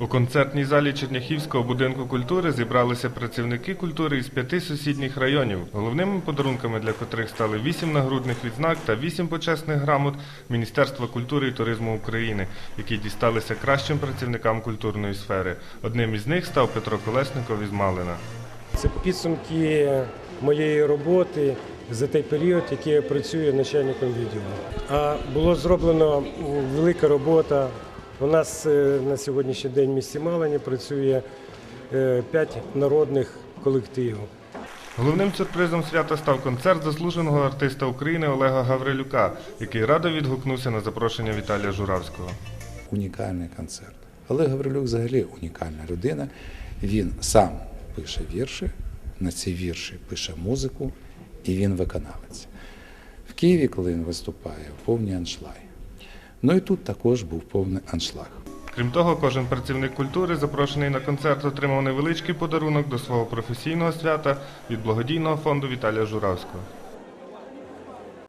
У концертній залі Черняхівського будинку культури зібралися працівники культури із п'яти сусідніх районів, головними подарунками для котрих стали вісім нагрудних відзнак та вісім почесних грамот Міністерства культури і туризму України, які дісталися кращим працівникам культурної сфери. Одним із них став Петро Колесников із Малина. Це підсумки моєї роботи за той період, який я працюю начальником відділу. А було зроблено велика робота. У нас е, на сьогоднішній день в місті Малині працює е, п'ять народних колективів. Головним сюрпризом свята став концерт заслуженого артиста України Олега Гаврилюка, який радо відгукнувся на запрошення Віталія Журавського. унікальний концерт. Олег Гаврилюк взагалі унікальна людина. Він сам пише вірші, на ці вірші пише музику, і він виконавець. В Києві, коли він виступає, повні аншлаги. Ну і тут також був повний аншлаг. Крім того, кожен працівник культури, запрошений на концерт, отримав невеличкий подарунок до свого професійного свята від благодійного фонду Віталія Журавського.